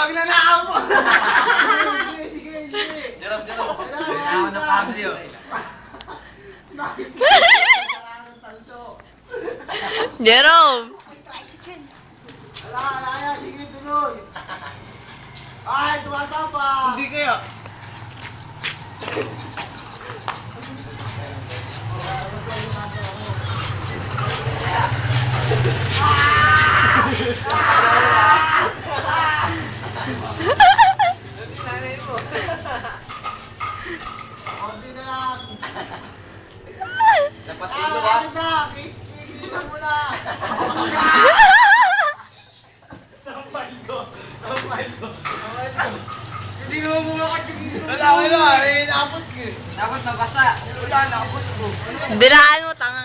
Pag nanakaw mo! Sige, sige, sige. Jarap, jarap. Ako ng Pablo. Bakit? Jerome! Wala, wala yan. Sige, tuloy. Ay, tumatapa. Hindi kaya. Lang. Napasilo Ah, ba? ano na? Kikigilan mo na. Tampay ko. Tampay ko. Hindi mo mo makatigil. Wala, wala. Eh, naabot ko. Naabot na basa. Wala, naabot ko. Bilaan mo, tanga.